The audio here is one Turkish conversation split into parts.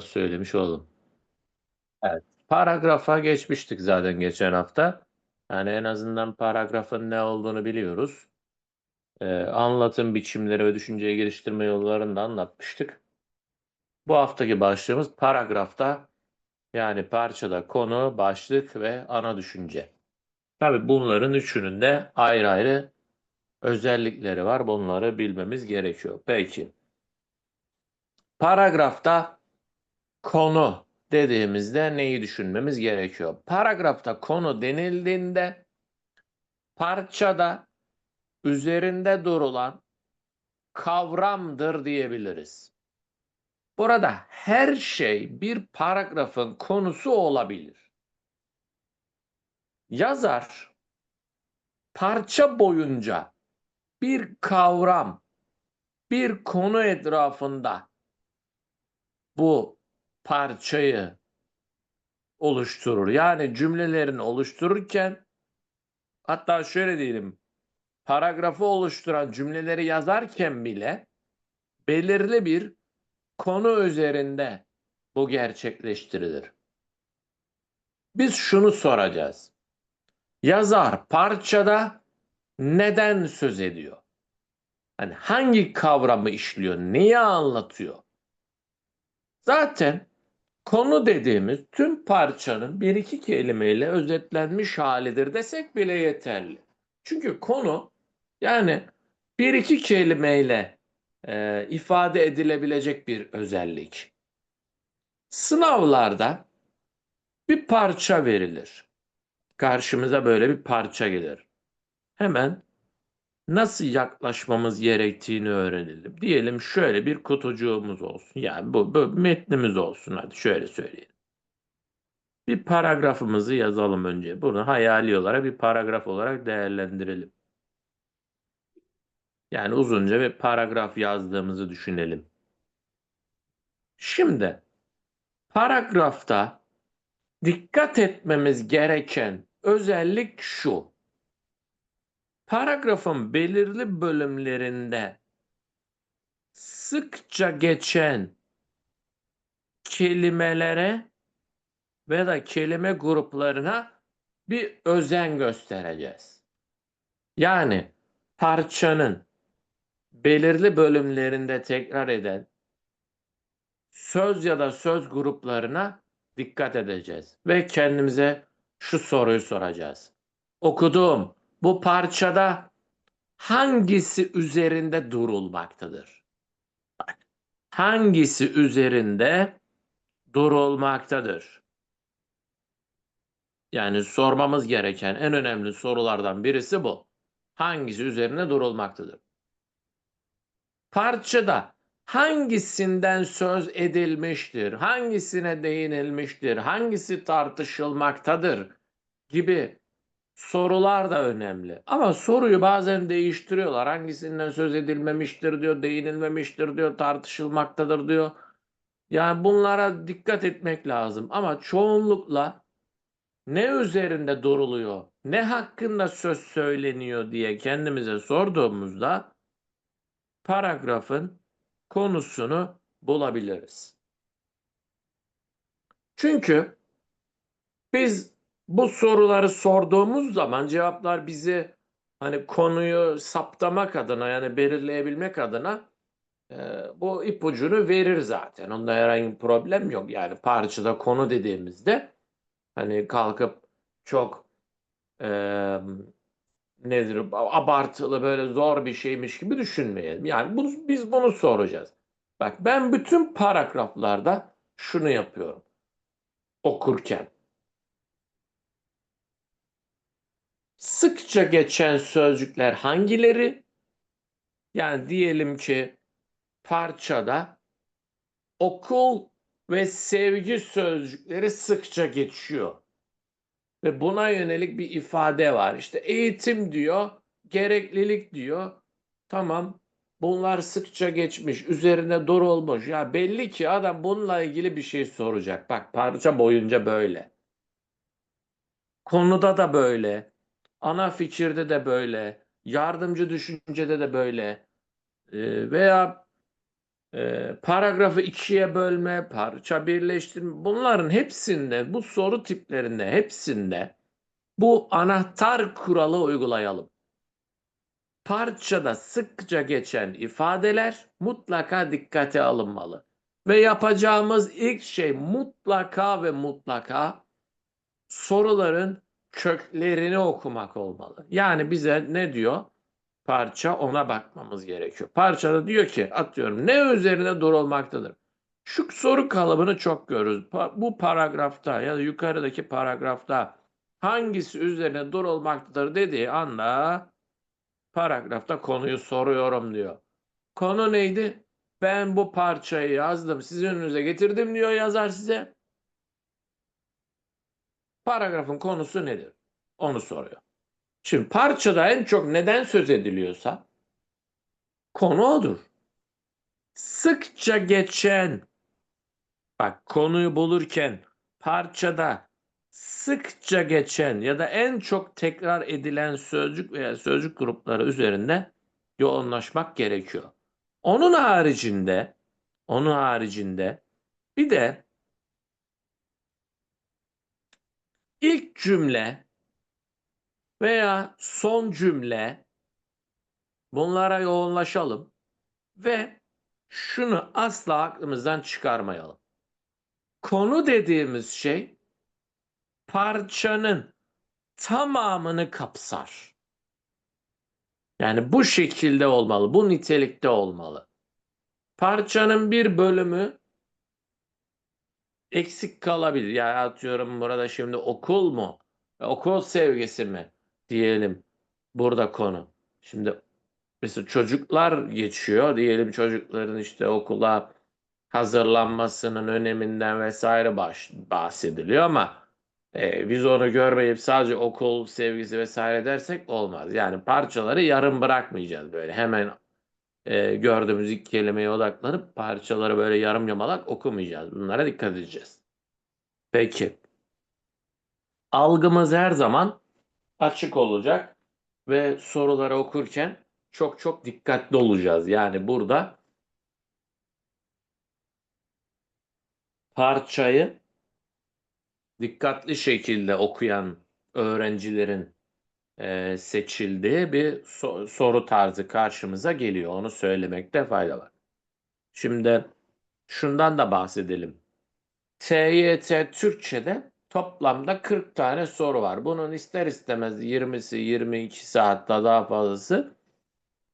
söylemiş oldum. Evet. Paragrafa geçmiştik zaten geçen hafta. Yani en azından paragrafın ne olduğunu biliyoruz. Ee, anlatım biçimleri ve düşünceyi geliştirme yollarını da anlatmıştık. Bu haftaki başlığımız paragrafta yani parçada konu, başlık ve ana düşünce. Tabii bunların üçünün de ayrı ayrı özellikleri var. Bunları bilmemiz gerekiyor. Peki. Paragrafta konu dediğimizde neyi düşünmemiz gerekiyor? Paragrafta konu denildiğinde parçada üzerinde durulan kavramdır diyebiliriz. Burada her şey bir paragrafın konusu olabilir. Yazar parça boyunca bir kavram, bir konu etrafında bu parçayı oluşturur. Yani cümlelerini oluştururken hatta şöyle diyelim paragrafı oluşturan cümleleri yazarken bile belirli bir konu üzerinde bu gerçekleştirilir. Biz şunu soracağız. Yazar parçada neden söz ediyor? Hani hangi kavramı işliyor? Neyi anlatıyor? Zaten konu dediğimiz tüm parçanın bir iki kelimeyle özetlenmiş halidir desek bile yeterli. Çünkü konu yani bir iki kelimeyle e, ifade edilebilecek bir özellik. Sınavlarda bir parça verilir. Karşımıza böyle bir parça gelir. Hemen nasıl yaklaşmamız gerektiğini öğrenelim. Diyelim şöyle bir kutucuğumuz olsun. Yani bu, bu metnimiz olsun. Hadi şöyle söyleyelim. Bir paragrafımızı yazalım önce. Bunu hayali olarak bir paragraf olarak değerlendirelim. Yani uzunca bir paragraf yazdığımızı düşünelim. Şimdi paragrafta dikkat etmemiz gereken özellik şu. Paragrafın belirli bölümlerinde sıkça geçen kelimelere ve da kelime gruplarına bir özen göstereceğiz. Yani parçanın belirli bölümlerinde tekrar eden söz ya da söz gruplarına dikkat edeceğiz ve kendimize şu soruyu soracağız. Okuduğum bu parçada hangisi üzerinde durulmaktadır? Hangisi üzerinde durulmaktadır? Yani sormamız gereken en önemli sorulardan birisi bu. Hangisi üzerine durulmaktadır? Parçada hangisinden söz edilmiştir, hangisine değinilmiştir, hangisi tartışılmaktadır gibi sorular da önemli. Ama soruyu bazen değiştiriyorlar. Hangisinden söz edilmemiştir diyor, değinilmemiştir diyor, tartışılmaktadır diyor. Yani bunlara dikkat etmek lazım. Ama çoğunlukla ne üzerinde duruluyor, ne hakkında söz söyleniyor diye kendimize sorduğumuzda paragrafın konusunu bulabiliriz. Çünkü biz bu soruları sorduğumuz zaman cevaplar bizi hani konuyu saptamak adına yani belirleyebilmek adına e, bu ipucunu verir zaten. Onda herhangi bir problem yok. Yani parçada konu dediğimizde hani kalkıp çok e, nedir abartılı böyle zor bir şeymiş gibi düşünmeyelim. Yani bunu, biz bunu soracağız. Bak ben bütün paragraflarda şunu yapıyorum okurken. Sıkça geçen sözcükler hangileri? Yani diyelim ki parçada okul ve sevgi sözcükleri sıkça geçiyor. Ve buna yönelik bir ifade var. İşte eğitim diyor, gereklilik diyor. Tamam bunlar sıkça geçmiş, üzerine doğru olmuş. Ya belli ki adam bununla ilgili bir şey soracak. Bak parça boyunca böyle. Konuda da böyle. Ana fikirde de böyle. Yardımcı düşüncede de böyle. Ee, veya eee, paragrafı ikiye bölme, parça birleştirme bunların hepsinde bu soru tiplerinde hepsinde bu anahtar kuralı uygulayalım. Parçada sıkça geçen ifadeler mutlaka dikkate alınmalı. Ve yapacağımız ilk şey mutlaka ve mutlaka soruların köklerini okumak olmalı. Yani bize ne diyor? Parça ona bakmamız gerekiyor. Parçada diyor ki atıyorum ne üzerine durulmaktadır? Şu soru kalıbını çok görürüz. Bu paragrafta ya da yukarıdaki paragrafta hangisi üzerine durulmaktadır dediği anda paragrafta konuyu soruyorum diyor. Konu neydi? Ben bu parçayı yazdım, sizin önünüze getirdim diyor yazar size. Paragrafın konusu nedir? Onu soruyor. Şimdi parçada en çok neden söz ediliyorsa konu odur. Sıkça geçen bak konuyu bulurken parçada sıkça geçen ya da en çok tekrar edilen sözcük veya sözcük grupları üzerinde yoğunlaşmak gerekiyor. Onun haricinde onun haricinde bir de ilk cümle veya son cümle bunlara yoğunlaşalım ve şunu asla aklımızdan çıkarmayalım. Konu dediğimiz şey parçanın tamamını kapsar. Yani bu şekilde olmalı, bu nitelikte olmalı. Parçanın bir bölümü eksik kalabilir. Ya atıyorum burada şimdi okul mu? Okul sevgisi mi? Diyelim burada konu. Şimdi mesela çocuklar geçiyor. Diyelim çocukların işte okula hazırlanmasının öneminden vesaire baş, bahsediliyor ama e, biz onu görmeyip sadece okul sevgisi vesaire dersek olmaz. Yani parçaları yarım bırakmayacağız böyle. Hemen e, gördüğümüz ilk kelimeye odaklanıp parçaları böyle yarım yamalak okumayacağız. Bunlara dikkat edeceğiz. Peki. Algımız her zaman açık olacak ve soruları okurken çok çok dikkatli olacağız. Yani burada parçayı dikkatli şekilde okuyan öğrencilerin e, seçildiği bir so- soru tarzı karşımıza geliyor. Onu söylemekte fayda var. Şimdi şundan da bahsedelim. TYT Türkçe'de toplamda 40 tane soru var. Bunun ister istemez 20'si 22'si hatta daha fazlası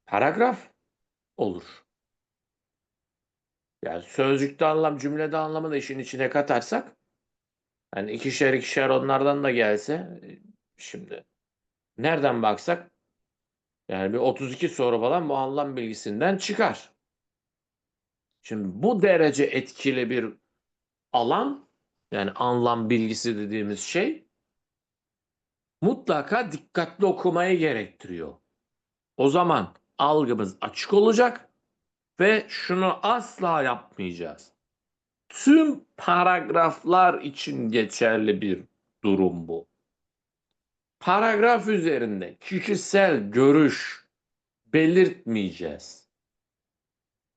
paragraf olur. Yani sözcükte anlam, cümlede anlamı da işin içine katarsak yani ikişer ikişer onlardan da gelse şimdi nereden baksak yani bir 32 soru falan bu anlam bilgisinden çıkar. Şimdi bu derece etkili bir alan yani anlam bilgisi dediğimiz şey mutlaka dikkatli okumayı gerektiriyor. O zaman algımız açık olacak ve şunu asla yapmayacağız. Tüm paragraflar için geçerli bir durum bu. Paragraf üzerinde kişisel görüş belirtmeyeceğiz.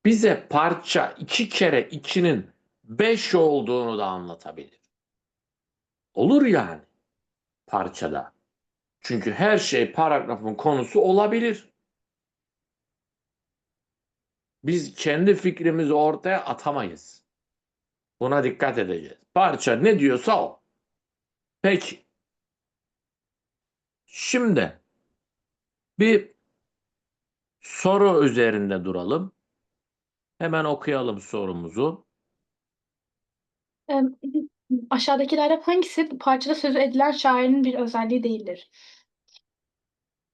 Bize parça iki kere ikinin beş olduğunu da anlatabilir. Olur yani parçada. Çünkü her şey paragrafın konusu olabilir. Biz kendi fikrimizi ortaya atamayız. Buna dikkat edeceğiz. Parça ne diyorsa o. Peki. Şimdi bir soru üzerinde duralım. Hemen okuyalım sorumuzu. Aşağıdakilerden hangisi parçada sözü edilen şairin bir özelliği değildir?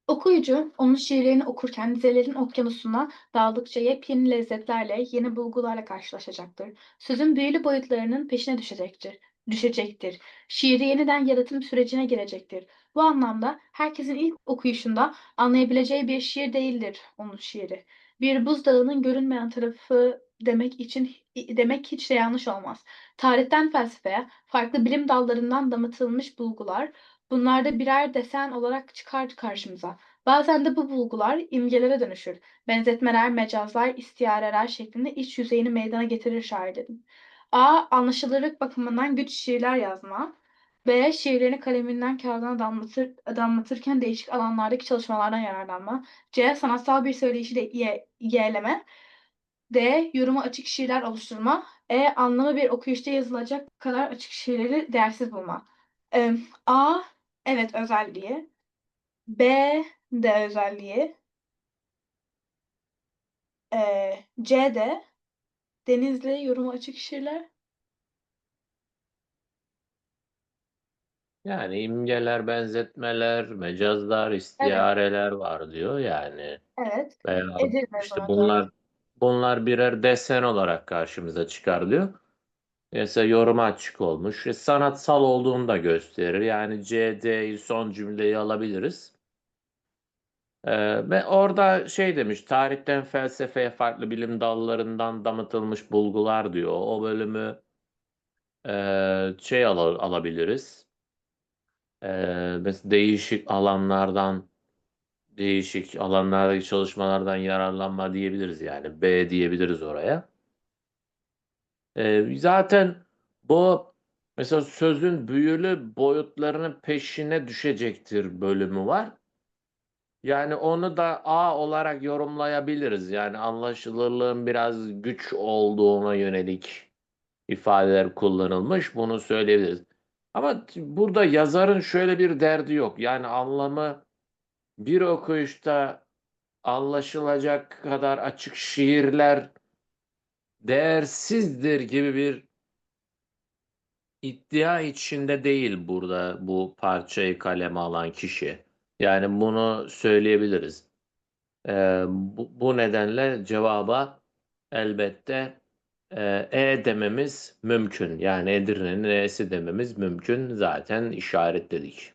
Okuyucu onun şiirlerini okurken dizelerin okyanusuna daldıkça yepyeni lezzetlerle, yeni bulgularla karşılaşacaktır. Sözün büyülü boyutlarının peşine düşecektir. Düşecektir. Şiiri yeniden yaratım sürecine girecektir. Bu anlamda herkesin ilk okuyuşunda anlayabileceği bir şiir değildir onun şiiri. Bir buzdağının görünmeyen tarafı demek için demek hiç de yanlış olmaz. Tarihten felsefeye, farklı bilim dallarından damıtılmış bulgular, bunlarda birer desen olarak çıkar karşımıza. Bazen de bu bulgular imgelere dönüşür. Benzetmeler, mecazlar, istiareler şeklinde iç yüzeyini meydana getirir şairlerin. A. Anlaşılırlık bakımından güç şiirler yazma. B. Şiirlerini kaleminden kağıdına damlatır, damlatırken değişik alanlardaki çalışmalardan yararlanma. C. Sanatsal bir söyleyişi de ye- yeğleme. D. Yoruma açık şiirler oluşturma. E. Anlamı bir okuyuşta yazılacak kadar açık şiirleri değersiz bulma. Ee, A. Evet özelliği. B. D özelliği. Ee, C de Denizli yoruma açık şiirler. Yani imgeler, benzetmeler, mecazlar, istiareler var diyor yani. Evet. Veya Edirne işte bunlar bunlar birer desen olarak karşımıza çıkar diyor. Mesela yoruma açık olmuş. E, sanatsal olduğunu da gösterir. Yani C, D'yi son cümleyi alabiliriz. Ve orada şey demiş, tarihten felsefeye farklı bilim dallarından damıtılmış bulgular diyor. O bölümü e, şey ala- alabiliriz. Ee, mesela değişik alanlardan, değişik alanlardaki çalışmalardan yararlanma diyebiliriz yani. B diyebiliriz oraya. Ee, zaten bu mesela sözün büyülü boyutlarının peşine düşecektir bölümü var. Yani onu da A olarak yorumlayabiliriz. Yani anlaşılırlığın biraz güç olduğuna yönelik ifadeler kullanılmış. Bunu söyleyebiliriz. Ama burada yazarın şöyle bir derdi yok. Yani anlamı bir okuyuşta anlaşılacak kadar açık şiirler değersizdir gibi bir iddia içinde değil burada bu parçayı kaleme alan kişi. Yani bunu söyleyebiliriz. Ee, bu, bu nedenle cevaba elbette e, E dememiz mümkün. Yani Edirne'nin E'si dememiz mümkün. Zaten işaretledik.